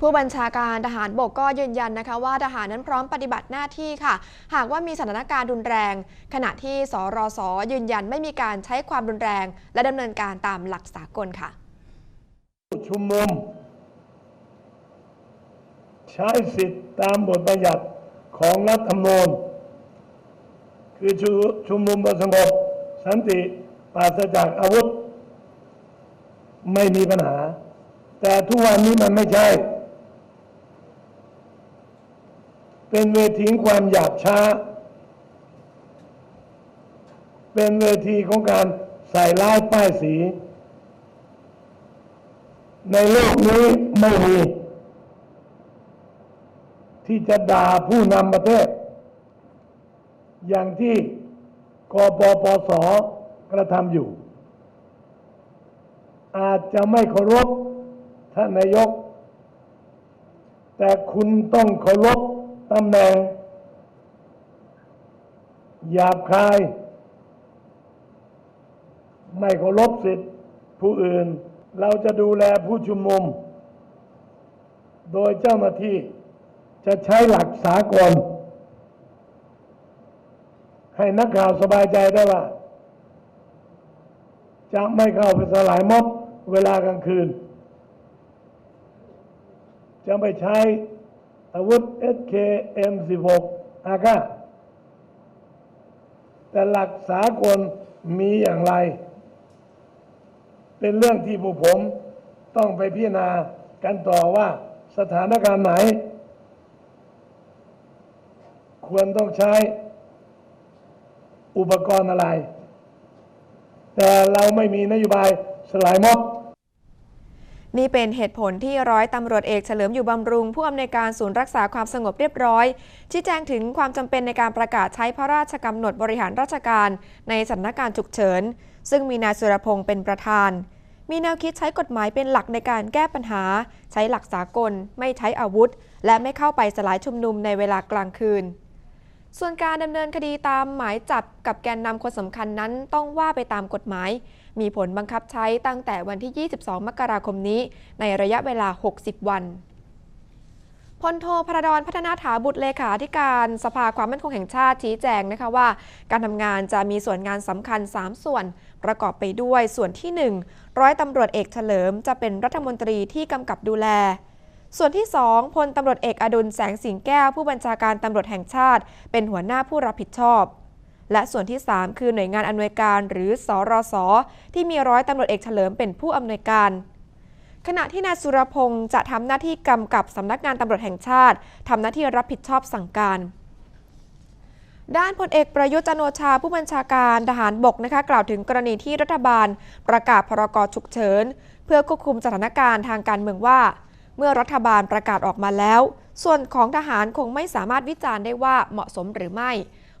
ผู้บัญชาการทหารบกก็ยืนยันนะคะว่าทหารนั้นพร้อมปฏิบัติหน้าที่ค่ะ หากว่ามีสถานการณ์รุนแรง ขณะที่สรสยืนยันไม่มีการใช้ความรุนแรง และดำเนินการตามหลักสากลค่ะ ชุมนุม ใช้สิทธิตามบทบัญญัติของรัฐธรรมนูญคือชุชุมนุมโดยสงบสันติปราศจากอาวุธ ไม่มีปัญหา แต่ทุกวันนี้มันไม่ใช่ เป็นเวทีความหยาบช้า เป็นเวทีของการใส่ร้ายป้ายสี ในโลกนี้ไม่มีที่จะด่าผู้นำประเทศ อย่างที่กปปสกระทำอยู่ อาจจะไม่เคารพท่านนายก แต่คุณต้องเคารพ ตำแหน่ง หยาบคาย ไม่เคารพสิทธิผู้อื่น เราจะดูแลผู้ชุมนุม โดยเจ้าหน้าที่จะใช้หลักสากล ให้นักข่าวสบายใจได้ว่า จะไม่เข้าไปสลายม็อบเวลากลางคืน จะไม่ใช้ อาวุธ SKM16 อากาแต่หลักสากลมีอย่างไร เป็นเรื่องที่ผู้ผมต้องไปพิจารณากันต่อว่าสถานการณ์ไหน ควรต้องใช้อุปกรณ์อะไร แต่เราไม่มีนโยบายสลายม็อบ นี่เป็นเหตุผลที่ร้อยตำรวจเอกเฉลิมอยู่บำรุง ผู้อำนวยการศูนย์รักษาความสงบเรียบร้อย ชี้แจงถึงความจำเป็นในการประกาศใช้พระราชกำหนดบริหารราชการ ในสถานการณ์ฉุกเฉิน ซึ่งมีนายสุรพงศ์เป็นประธาน มีแนวคิดใช้กฎหมายเป็นหลักในการแก้ปัญหา ใช้หลักสากล ไม่ใช้อาวุธ และไม่เข้าไปสลายชุมนุมในเวลากลางคืน ส่วนการดำเนินคดีตามหมายจับกับแกนนำคนสำคัญนั้นต้องว่าไปตามกฎหมาย มีผลบังคับใช้ตั้งแต่วันที่ 22 มกราคมนี้ ในระยะเวลา 60 วันพลโทพระดอนพัฒนาถาบุตรเลขาธิการสภาความมั่นคงแห่งชาติชี้แจงนะคะว่า การทำงานจะมีส่วนงานสำคัญ 3 ส่วน ประกอบไปด้วยส่วนที่ 1 ร้อยตำรวจเอกเฉลิมจะเป็นรัฐมนตรีที่กำกับดูแล ส่วนที่ 2พลตำรวจเอกอดุลแสงสิงแก้วผู้บัญชาการตำรวจแห่งชาติ เป็นหัวหน้าผู้รับผิดชอบ และส่วนที่ 3 คือหน่วยงานอำนวยการหรือสรสที่มีร้อยตำรวจเอกเฉลิมเป็นผู้อำนวยการขณะที่นายสุรพงศ์จะทำหน้าที่กำกับสำนักงานตำรวจแห่งชาติทำหน้าที่รับผิดชอบสั่งการ ด้านพลเอกประยุทธ์จันโอชาผู้บัญชาการทหารบกนะคะกล่าวถึงกรณีที่รัฐบาล ประกาศพรกฉุกเฉิน เพื่อควบคุมสถานการณ์ทางการเมืองว่า เมื่อรัฐบาลประกาศออกมาแล้ว ส่วนของทหารคงไม่สามารถวิจารณ์ได้ว่าเหมาะสมหรือไม่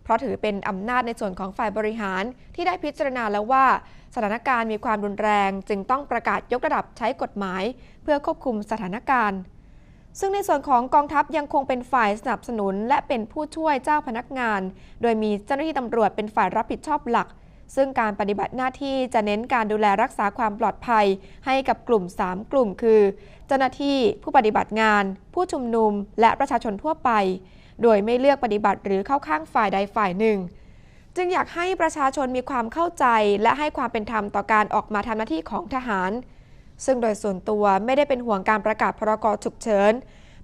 เพราะถือเป็นอำนาจในส่วนของฝ่ายบริหารที่ได้พิจารณาแล้วว่า สถานการณ์มีความรุนแรง จึงต้องประกาศยกระดับใช้กฎหมาย เพื่อควบคุมสถานการณ์ ซึ่งในส่วนของกองทัพยังคงเป็นฝ่ายสนับสนุน และเป็นผู้ช่วยเจ้าพนักงาน โดยมีเจ้าหน้าที่ตำรวจเป็นฝ่ายรับผิดชอบหลัก ซึ่งการปฏิบัติหน้าที่จะเน้นการดูแลรักษาความปลอดภัย ให้กับกลุ่ม 3 กลุ่ม คือ เจ้าหน้าที่ผู้ปฏิบัติงาน ผู้ชุมนุม และประชาชนทั่วไป โดยไม่เลือกปฏิบัติหรือเข้าข้างฝ่ายใดฝ่ายหนึ่ง จึงอยากให้ประชาชนมีความเข้าใจและให้ความเป็นธรรมต่อการออกมาทำหน้าที่ของทหาร ซึ่งโดยส่วนตัวไม่ได้เป็นห่วงการประกาศพรกฉุกเฉิน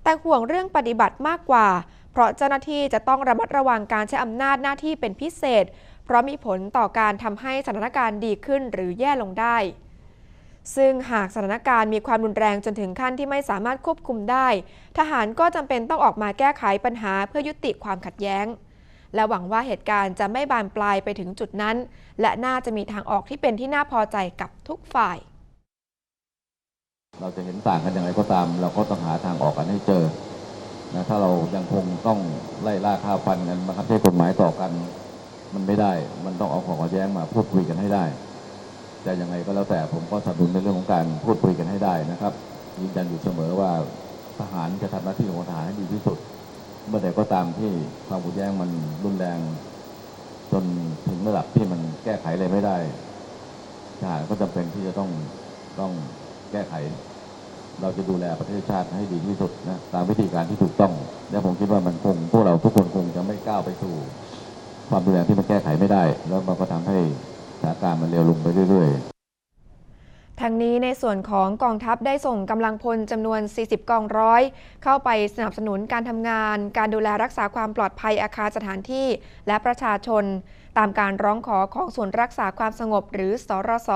แต่ห่วงเรื่องปฏิบัติมากกว่า เพราะเจ้าหน้าที่จะต้องระมัดระวังการใช้อำนาจหน้าที่เป็นพิเศษ เพราะมีผลต่อการทำให้สถานการณ์ดีขึ้นหรือแย่ลงได้ ซึ่งหากสถานการณ์มีความรุนแรงจนถึงขั้นที่ไม่สามารถควบคุมได้ ทหารก็จำเป็นต้องออกมาแก้ไขปัญหาเพื่อยุติความขัดแย้ง และหวังว่าเหตุการณ์จะไม่บานปลายไปถึงจุดนั้น และน่าจะมีทางออกที่เป็นที่น่าพอใจกับทุกฝ่าย เราจะเห็นต่างกันอย่างไรก็ตาม เราก็ต้องหาทางออกกันให้เจอนะถ้าเรายังคงต้องไล่ล่าข้าวฟันกันบังคับใช้กฎหมายต่อกัน มันไม่ได้ มันต้องเอาของขัดแย้งมาพูดคุยกันให้ได้ แต่ยังไงก็แล้วแต่ผมก็สนับสนุนในเรื่องของการพูดคุยกันให้ได้นะครับยืนยันอยู่เสมอว่าทหารจะทำหน้าที่ของทหารให้ดีที่สุด เมื่อใดก็ตามที่ความขัดแย้งมันรุนแรง จนถึงระดับที่มันแก้ไขอะไรไม่ได้ทหารก็จำเป็นที่จะต้องต้องแก้ไข เราจะดูแลประเทศชาติให้ดีที่สุดนะตามวิธีการที่ถูกต้อง และผมคิดว่ามันคงพวกเราทุกคนคงจะไม่ก้าวไปสู่ ความรุนแรงที่มันแก้ไขไม่ได้ แล้วมันก็ทำให้ สถานการณ์มันเร็วลงไปเรื่อยๆทั้งนี้ในส่วนของกองทัพได้ส่งกำลังพลจำนวน 40 กองร้อย เข้าไปสนับสนุนการทำงาน การดูแลรักษาความปลอดภัยอาคารสถานที่ และประชาชน ตามการร้องขอของส่วนรักษาความสงบหรือสรส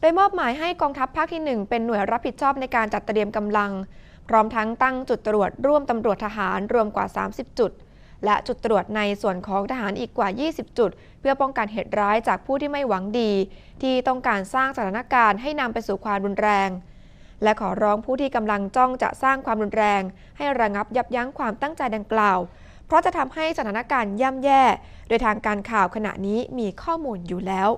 โดยมอบหมายให้กองทัพภาคที่ 1 เป็นหน่วยรับผิดชอบในการจัดเตรียมกำลัง พร้อมทั้งตั้งจุดตรวจร่วมตำรวจทหารรวมกว่า 30 จุด และจุดตรวจในส่วนของทหารอีกกว่า 20 จุด เพื่อป้องกันเหตุร้ายจากผู้ที่ไม่หวังดี ที่ต้องการสร้างสถานการณ์ให้นำไปสู่ความรุนแรง และขอร้องผู้ที่กำลังจ้องจะสร้างความรุนแรง ให้ระงับยับยั้งความตั้งใจดังกล่าว เพราะจะทำให้สถานการณ์ย่ำแย่ โดยทางการข่าวขณะนี้มีข้อมูลอยู่แล้ว